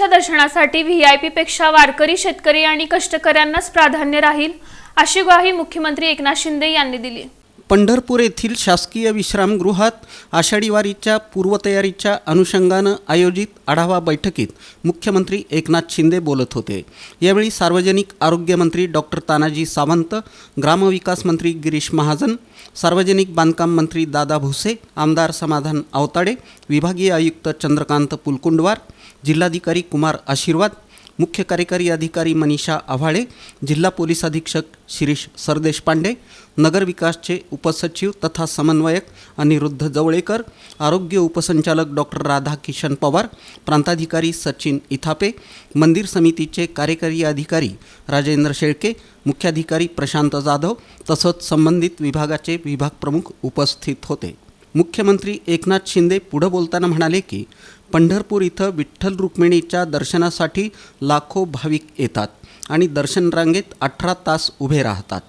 रुक्मिणीच्या दर्शनासाठी व्हीआयपी पेक्षा वारकरी शेतकरी आणि कष्टकऱ्यांनाच प्राधान्य राहील अशी ग्वाही मुख्यमंत्री एकनाथ शिंदे यांनी दिली. पंढरपूर येथील शासकीय विश्रामगृहात आषाढी वारीच्या पूर्वतयारीच्या अनुषंगानं आयोजित आढावा बैठकीत मुख्यमंत्री एकनाथ शिंदे बोलत होते. यावेळी सार्वजनिक आरोग्यमंत्री डॉक्टर तानाजी सावंत ग्रामविकास मंत्री गिरीश महाजन सार्वजनिक बांधकाम मंत्री दादा भुसे आमदार समाधान आवताडे विभागीय आयुक्त चंद्रकांत पुलकुंडवार जिल्हाधिकारी कुमार आशीर्वाद मुख्य कार्यकारी अधिकारी मनीषा आव्हाळे जिल्हा पोलीस अधीक्षक शिरीष सरदेशपांडे नगरविकासचे उपसचिव तथा समन्वयक अनिरुद्ध जवळेकर आरोग्य उपसंचालक डॉक्टर राधाकिशन पवार प्रांताधिकारी सचिन इथापे मंदिर समितीचे कार्यकारी अधिकारी राजेंद्र शेळके मुख्याधिकारी प्रशांत जाधव तसंच संबंधित विभागाचे विभाग प्रमुख उपस्थित होते. मुख्यमंत्री एकनाथ शिंदे पुढं बोलताना म्हणाले की पंढरपूर इथं विठ्ठल रुक्मिणीच्या दर्शनासाठी लाखो भाविक येतात आणि दर्शन रांगेत अठरा तास उभे राहतात.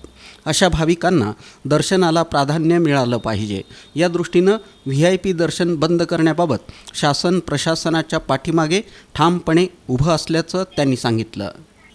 अशा भाविकांना दर्शनाला प्राधान्य मिळालं पाहिजे. या दृष्टीनं व्ही आय पी दर्शन बंद करण्याबाबत शासन प्रशासनाच्या पाठीमागे ठामपणे उभं असल्याचं त्यांनी सांगितलं.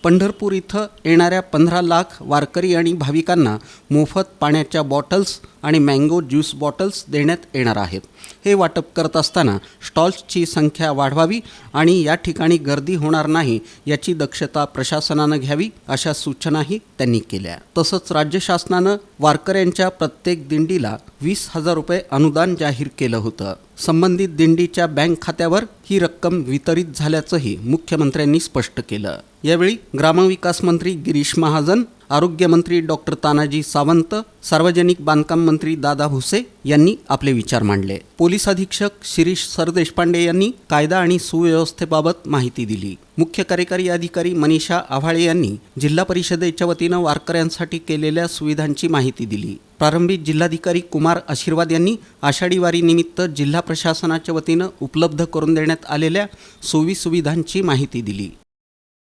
पंढरपूर इथं येणाऱ्या पंधरा लाख वारकरी आणि भाविकांना मोफत पाण्याच्या बॉटल्स आणि मँगो ज्यूस बॉटल्स देण्यात येणार आहेत. हे वाटप करत असताना स्टॉल्सची संख्या वाढवावी आणि या ठिकाणी गर्दी होणार नाही याची दक्षता प्रशासनानं घ्यावी अशा सूचनाही त्यांनी केल्या. तसंच राज्य शासनानं वारकऱ्यांच्या प्रत्येक दिंडीला वीस हजार रुपये अनुदान जाहीर केलं होतं. संबंधित दिंडीच्या बँक खात्यावर ही रक्कम वितरित झाल्याचंही मुख्यमंत्र्यांनी स्पष्ट केलं. यावेळी ग्रामविकास मंत्री गिरीश महाजन आरोग्यमंत्री डॉक्टर तानाजी सावंत सार्वजनिक बांधकाम मंत्री दादा भुसे यांनी आपले विचार मांडले. पोलीस अधीक्षक शिरीष सरदेशपांडे यांनी कायदा आणि सुव्यवस्थेबाबत माहिती दिली. मुख्य कार्यकारी अधिकारी मनीषा आव्हाळे यांनी जिल्हा परिषदेच्या वतीनं वारकऱ्यांसाठी केलेल्या सुविधांची माहिती दिली. प्रारंभी जिल्हाधिकारी कुमार आशीर्वाद यांनी आषाढी वारीनिमित्त जिल्हा प्रशासनाच्या वतीनं उपलब्ध करून देण्यात आलेल्या सोयी सुविधांची माहिती दिली.